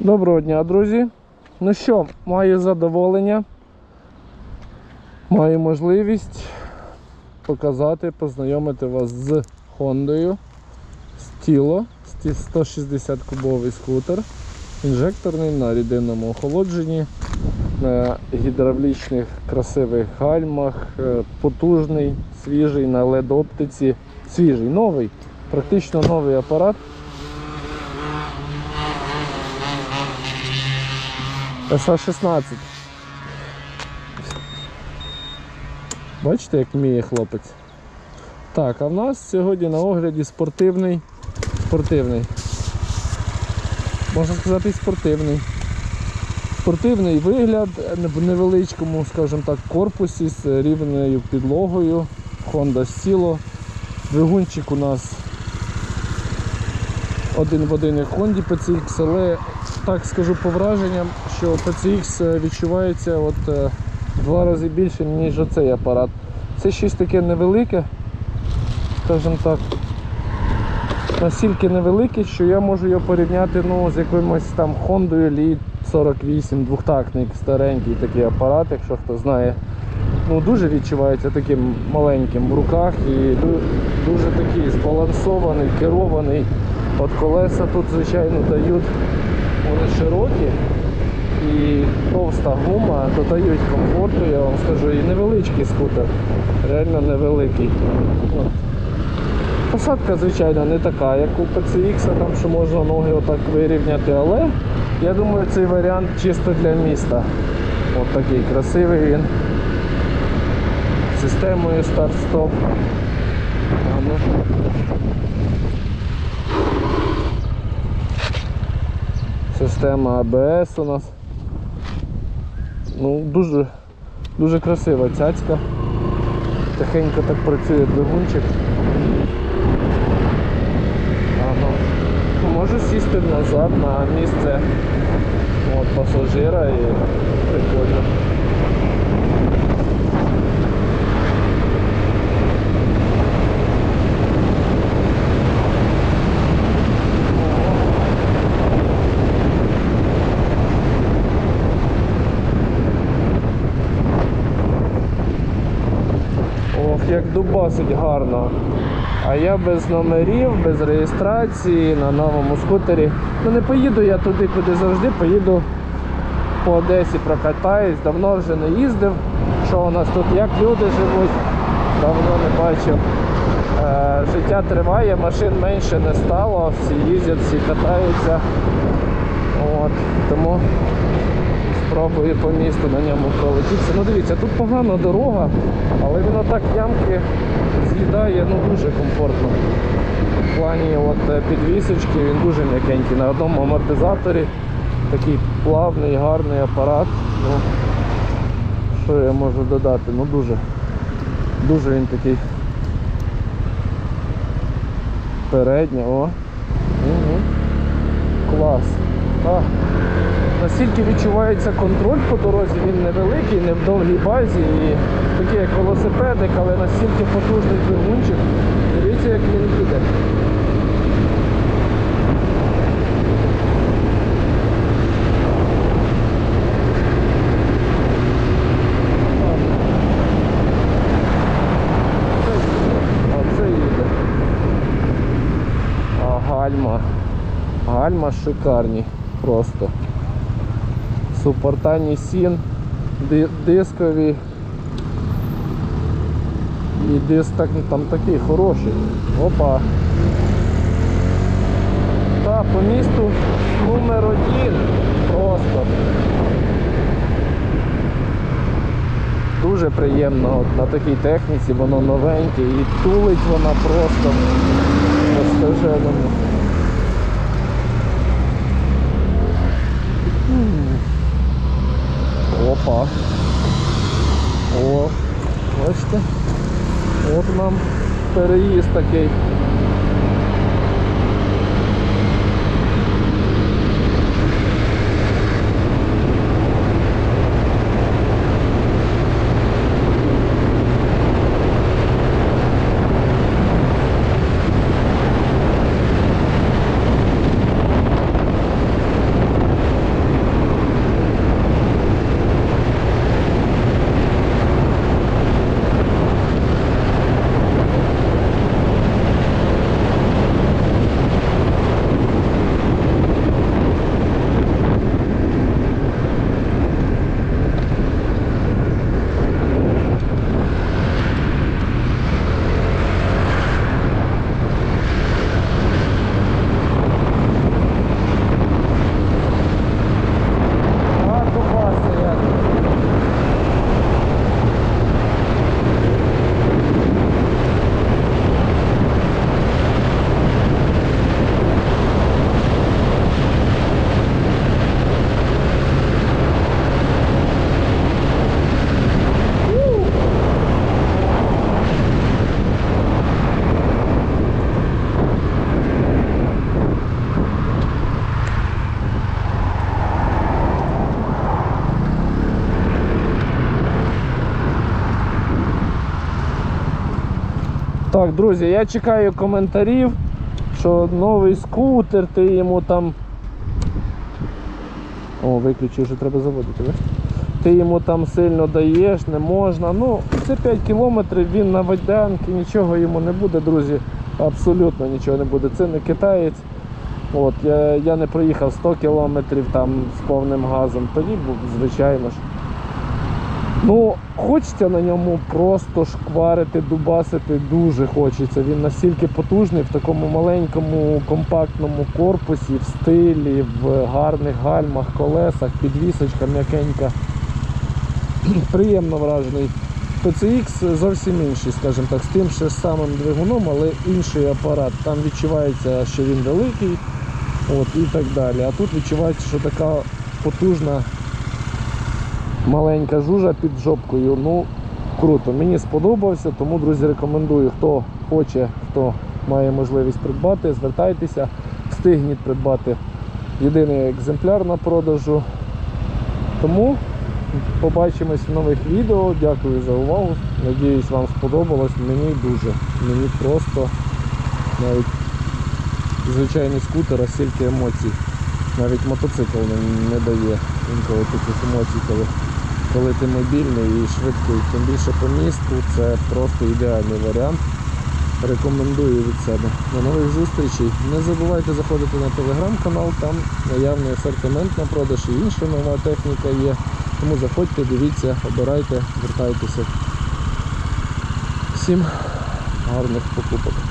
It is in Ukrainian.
Доброго дня, друзі. Ну що, маю задоволення, маю можливість показати, познайомити вас з Хондою Стіло 160 кубовий скутер, інжекторний на рідинному охолодженні, на гідравлічних красивих гальмах, е, потужний, свіжий на LED оптиці, свіжий, новий, практично новий апарат. СА-16. Бачите, як вміє хлопець? Так, а в нас сьогодні на огляді спортивний. Спортивний. Можна сказати, спортивний. Спортивний вигляд в невеличкому, скажімо так, корпусі з рівною підлогою. Honda Stilo. Двигунчик у нас один в один як Honda PCX, але так скажу по враженням, що PCX відчувається от, е, два рази більше, ніж оцей апарат. Це щось таке невелике, скажімо так, настільки невелике, що я можу його порівняти ну, з якимось там Honda Elite 48, двохтактний, старенький такий апарат, якщо хто знає. Ну, дуже відчувається таким маленьким в руках і дуже такий збалансований, керований. От колеса тут, звичайно, дають вони широкі і товста гума додають комфорту, я вам скажу, і невеличкий скутер, реально невеликий. От. Посадка, звичайно, не така, як у PCX, там, що можна ноги отак вирівняти, але я думаю, цей варіант чисто для міста. От такий красивий він. Системою старт-стоп. А ну. Система АБС у нас. Ну, дуже, дуже красива цяцька. Тихенько так працює двигунчик. Ага. Можу сісти назад на місце от, пасажира і прикольно. Ох, як дубасить гарно. А я без номерів, без реєстрації на новому скутері. Ну не поїду я туди, куди завжди, поїду по Одесі прокатаюсь, давно вже не їздив. Що у нас тут, як люди живуть, давно не бачив. Е, життя триває, машин менше не стало, всі їздять, всі катаються. От, тому спробую по місту на ньому пролетітися. Ну дивіться, тут погана дорога, але воно так ямки з'їдає ну, дуже комфортно. В плані от, е, підвісочки він дуже м'якенький. На одному амортизаторі такий плавний, гарний апарат. Ну, що я можу додати? Ну дуже, дуже він такий передній, о. Угу. Клас. А. Настільки відчувається контроль по дорозі, він невеликий, не в довгій базі, і такий як велосипедик, але настільки потужний двигунчик. Дивіться, як він. А гальма. Гальма шикарні. Просто. Супорта Nissin, ди- дискові. І диск так, там такий хороший. Опа. Та по місту номер один. Просто. Дуже приємно от на такій техніці, воно новеньке і тулить вона просто по скаженому. О, бачите? От нам переїзд такий. Так, друзі, я чекаю коментарів, що новий скутер, ти йому там. О, виключив, вже треба заводити, ви? Ти йому там сильно даєш, не можна. Ну, це 5 кілометрів, він на водянки, нічого йому не буде, друзі. Абсолютно нічого не буде. Це не китаєць. От, я, я не проїхав 100 кілометрів там з повним газом, тоді, звичайно ж. Ну, хочеться на ньому просто шкварити, дубасити дуже хочеться. Він настільки потужний в такому маленькому компактному корпусі, в стилі, в гарних гальмах, колесах, підвісочка м'якенька. Приємно вражений. PCX зовсім інший, скажімо так, з тим ще самим двигуном, але інший апарат. Там відчувається, що він великий от, і так далі. А тут відчувається, що така потужна маленька жужа під жопкою. Ну, круто. Мені сподобався, тому, друзі, рекомендую, хто хоче, хто має можливість придбати, звертайтеся, встигніть придбати єдиний екземпляр на продажу. Тому побачимось в нових відео. Дякую за увагу. Надіюсь, вам сподобалось. Мені дуже. Мені просто навіть звичайний скутер, а стільки емоцій. Навіть мотоцикл не, дає інколи таких емоцій, коли, коли ти мобільний і швидкий. Тим більше по місту це просто ідеальний варіант. Рекомендую від себе. До нових зустрічей. Не забувайте заходити на телеграм-канал, там наявний асортимент на продаж і інша нова техніка є. Тому заходьте, дивіться, обирайте, звертайтеся. Всім гарних покупок.